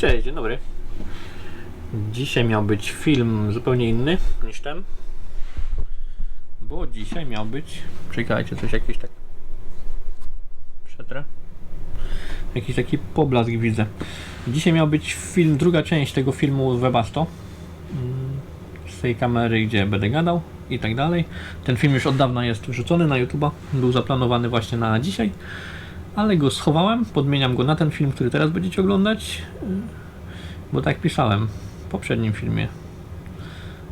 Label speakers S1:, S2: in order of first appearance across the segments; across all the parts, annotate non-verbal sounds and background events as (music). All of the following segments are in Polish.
S1: Cześć, dzień dobry. Dzisiaj miał być film zupełnie inny niż ten. Bo dzisiaj miał być. Czekajcie, coś jakiś tak. Przetrę. Jakiś taki poblask widzę. Dzisiaj miał być film, druga część tego filmu Webasto. Mm, Z tej kamery, gdzie będę gadał i tak dalej. Ten film już od dawna jest wrzucony na YouTube'a. Był zaplanowany właśnie na dzisiaj. Ale go schowałem, podmieniam go na ten film, który teraz będziecie oglądać. Bo tak pisałem w poprzednim filmie.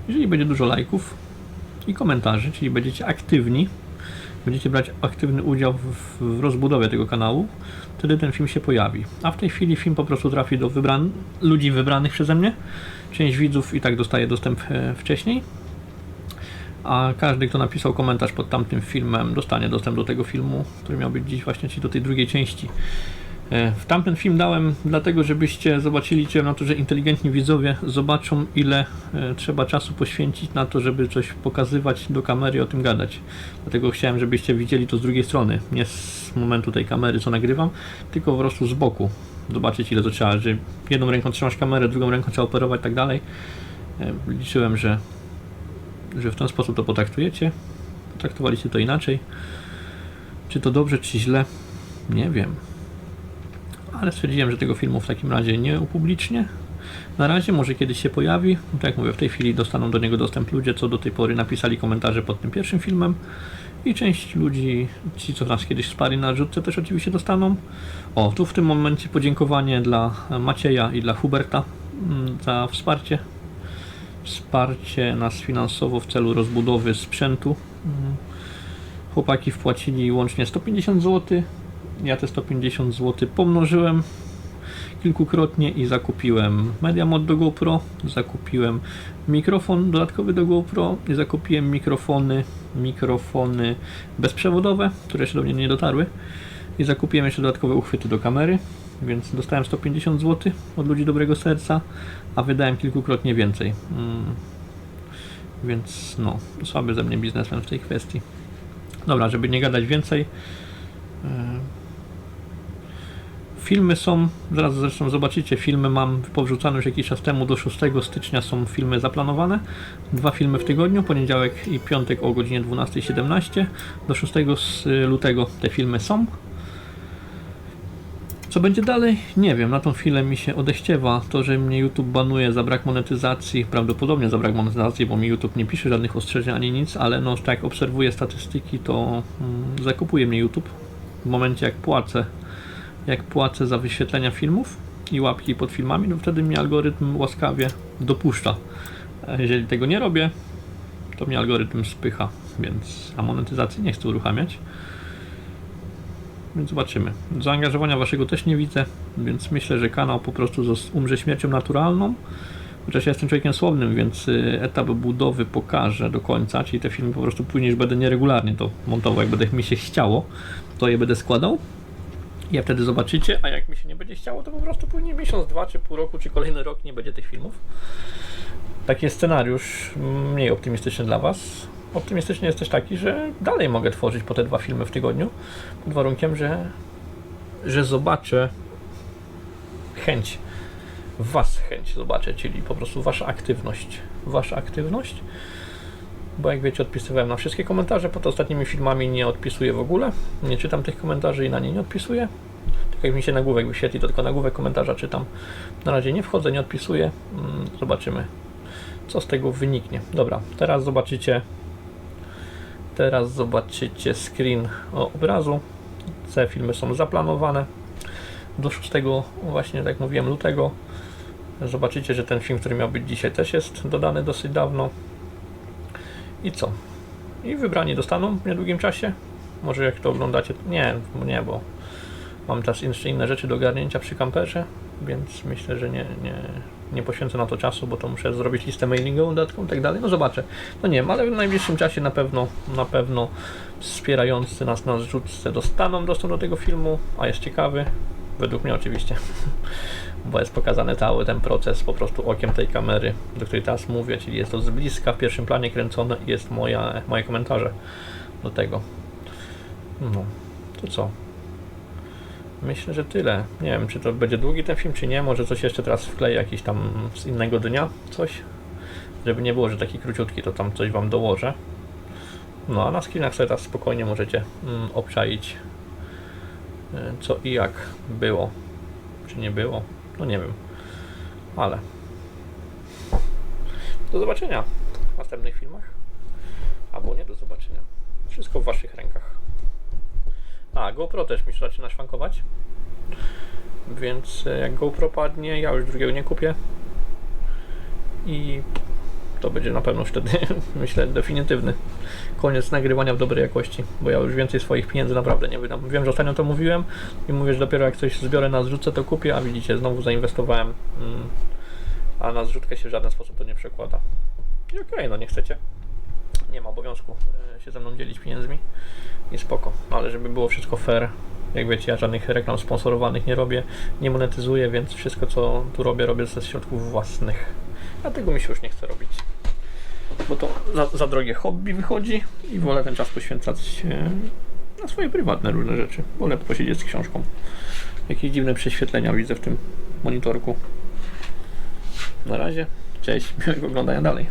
S1: Jeżeli będzie dużo lajków i komentarzy, czyli będziecie aktywni, będziecie brać aktywny udział w, w rozbudowie tego kanału, wtedy ten film się pojawi. A w tej chwili film po prostu trafi do wybran ludzi wybranych przeze mnie. Część widzów i tak dostaje dostęp e, wcześniej. A każdy, kto napisał komentarz pod tamtym filmem, dostanie dostęp do tego filmu, który miał być dziś właśnie, czyli do tej drugiej części. E, W tamten film dałem dlatego, żebyście zobaczyli, liczyłem na to, że inteligentni widzowie zobaczą, ile e, trzeba czasu poświęcić na to, żeby coś pokazywać do kamery o tym gadać. Dlatego chciałem, żebyście widzieli to z drugiej strony, nie z momentu tej kamery, co nagrywam, tylko po prostu z boku. Zobaczyć, ile to trzeba, że jedną ręką trzymasz kamerę, drugą ręką trzeba operować tak dalej. E, Liczyłem, że, że w ten sposób to potraktujecie. Potraktowaliście to inaczej. Czy to dobrze, czy źle? Nie wiem ale stwierdziłem, że tego filmu w takim razie nie upublicznię. Na razie, może kiedyś się pojawi. Tak jak mówię, w tej chwili dostaną do niego dostęp ludzie, co do tej pory napisali komentarze pod tym pierwszym filmem. I część ludzi, ci co nas kiedyś wsparli na rzutce, też oczywiście dostaną. O, tu w tym momencie podziękowanie dla Macieja i dla Huberta mm, za wsparcie. Wsparcie nas finansowo w celu rozbudowy sprzętu. Mm. Chłopaki wpłacili łącznie 150 zł. Ja te 150 zł pomnożyłem kilkukrotnie i zakupiłem Media Mod do GoPro, zakupiłem mikrofon dodatkowy do GoPro i zakupiłem mikrofony, mikrofony bezprzewodowe, które jeszcze do mnie nie dotarły i zakupiłem jeszcze dodatkowe uchwyty do kamery, więc dostałem 150 zł od ludzi dobrego serca, a wydałem kilkukrotnie więcej. Mm. Więc no, słaby ze mnie biznesmen w tej kwestii. Dobra, żeby nie gadać więcej, Filmy są, zaraz zresztą zobaczycie, filmy mam powrzucane już jakiś czas temu, do 6 stycznia są filmy zaplanowane. Dwa filmy w tygodniu, poniedziałek i piątek o godzinie 12.17. Do 6 z lutego te filmy są. Co będzie dalej? Nie wiem, na tą chwilę mi się odeściewa to, że mnie YouTube banuje za brak monetyzacji, prawdopodobnie za brak monetyzacji, bo mi YouTube nie pisze żadnych ostrzeżeń ani nic, ale no tak jak obserwuję statystyki, to mm, zakupuje mnie YouTube w momencie jak płacę jak płacę za wyświetlenia filmów i łapki pod filmami, no wtedy mnie algorytm łaskawie dopuszcza. A jeżeli tego nie robię, to mnie algorytm spycha, więc a monetyzacji nie chcę uruchamiać. Więc zobaczymy. Zaangażowania waszego też nie widzę, więc myślę, że kanał po prostu umrze śmiercią naturalną. Chociaż ja jestem człowiekiem słownym, więc y, etap budowy pokażę do końca, czyli te filmy po prostu później już będę nieregularnie to montował, jak będę mi się chciało, to je będę składał. Ja wtedy zobaczycie, a jak mi się nie będzie chciało, to po prostu później miesiąc, dwa, czy pół roku, czy kolejny rok nie będzie tych filmów. Taki scenariusz mniej optymistyczny dla Was. Optymistyczny jest też taki, że dalej mogę tworzyć po te dwa filmy w tygodniu, pod warunkiem, że, że zobaczę chęć, Was chęć zobaczę, czyli po prostu Wasza aktywność. Wasza aktywność bo jak wiecie, odpisywałem na wszystkie komentarze, pod ostatnimi filmami nie odpisuję w ogóle, nie czytam tych komentarzy i na nie nie odpisuję. Tak jak mi się nagłówek wyświetli, to tylko nagłówek komentarza czytam. Na razie nie wchodzę, nie odpisuję. Mm, Zobaczymy, co z tego wyniknie. Dobra, teraz zobaczycie teraz zobaczycie screen obrazu. Te filmy są zaplanowane do 6 właśnie, tak mówiłem, lutego. Zobaczycie, że ten film, który miał być dzisiaj też jest dodany dosyć dawno. I co? I wybrani dostaną w niedługim czasie. Może jak to oglądacie, nie, nie, bo mam teraz jeszcze inne rzeczy do ogarnięcia przy kamperze, więc myślę, że nie, nie, nie poświęcę na to czasu, bo to muszę zrobić listę mailingową dodatkową i tak dalej. No zobaczę. No nie wiem, ale w najbliższym czasie na pewno, na pewno wspierający nas na zrzutce dostaną dostęp do tego filmu, a jest ciekawy, według mnie oczywiście, (laughs) bo jest pokazany cały ten proces po prostu okiem tej kamery, do której teraz mówię, czyli jest to z bliska, w pierwszym planie kręcone i jest moja, moje komentarze do tego. No, to co? Myślę, że tyle. Nie wiem, czy to będzie długi ten film, czy nie. Może coś jeszcze teraz wkleję, jakiś tam z innego dnia, coś. Żeby nie było, że taki króciutki, to tam coś wam dołożę. No a na screenach sobie teraz spokojnie możecie mm, obczaić y, co i jak było. Czy nie było? No nie wiem. Ale do zobaczenia w następnych filmach. Albo nie do zobaczenia. Wszystko w waszych rękach. A, GoPro też mi się zaczyna szwankować. Więc e, jak GoPro padnie, ja już drugiego nie kupię. I to będzie na pewno wtedy, (laughs) myślę, definitywny koniec nagrywania w dobrej jakości, bo ja już więcej swoich pieniędzy naprawdę nie wydam. Wiem, że ostatnio to mówiłem i mówię, że dopiero jak coś zbiorę na zrzutce, to kupię, a widzicie, znowu zainwestowałem, mm, a na zrzutkę się w żaden sposób to nie przekłada. I okej, no nie chcecie. Nie ma obowiązku e, się ze mną dzielić pieniędzmi i spoko. No, Ale żeby było wszystko fair, jak wiecie, ja żadnych reklam sponsorowanych nie robię, nie monetyzuję, więc wszystko co tu robię, robię ze środków własnych. Dlatego mi się już nie chce robić. Bo to za, za drogie hobby wychodzi i wolę ten czas poświęcać e, na swoje prywatne różne rzeczy. Wolę posiedzieć z książką. Jakieś dziwne prześwietlenia widzę w tym monitorku. Na razie. Cześć, (laughs) miłego oglądania dalej.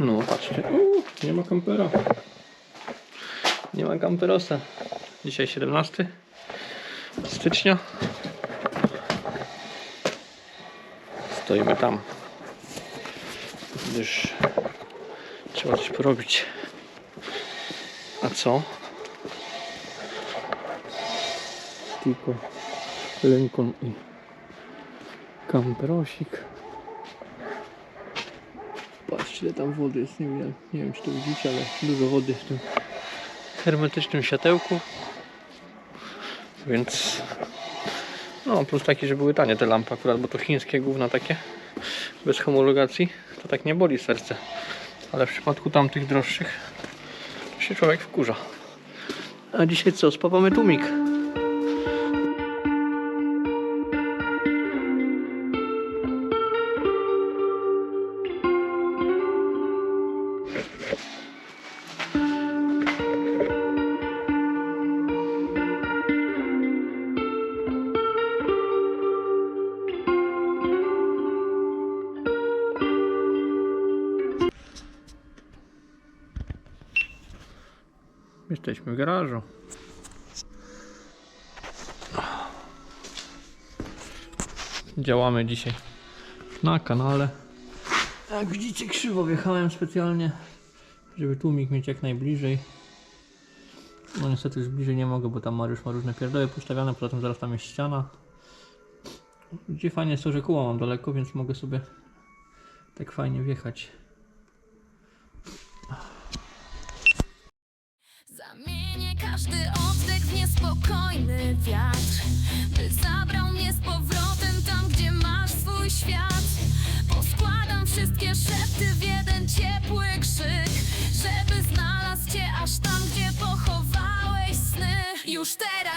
S1: No, patrzcie. Uuu, nie ma kampera. Nie ma kamperosa. Dzisiaj 17 stycznia. Stoimy tam. Gdyż trzeba coś porobić. A co? Tylko Lincoln i kamperosik. Ile tam wody jest, nie wiem, nie wiem czy to widzicie, ale dużo wody w tym hermetycznym światełku. Więc no plus taki, że były tanie te lampy akurat, bo to chińskie gówna takie bez homologacji, to tak nie boli serce. Ale w przypadku tamtych droższych się człowiek wkurza. A dzisiaj co? Spawamy tłumik. Jesteśmy w garażu. Działamy dzisiaj na kanale. Jak widzicie, krzywo wjechałem specjalnie, żeby tłumik mieć jak najbliżej. No niestety już bliżej nie mogę, bo tam Mariusz ma różne pierdoły postawione, poza tym zaraz tam jest ściana. Gdzie fajnie jest to, że koło mam daleko, więc mogę sobie tak fajnie wjechać.
S2: Niespokojny wiatr By zabrał mnie z powrotem tam, gdzie masz swój świat. Poskładam wszystkie szepty w jeden ciepły krzyk Żeby znalazł cię aż tam, gdzie pochowałeś sny. Już teraz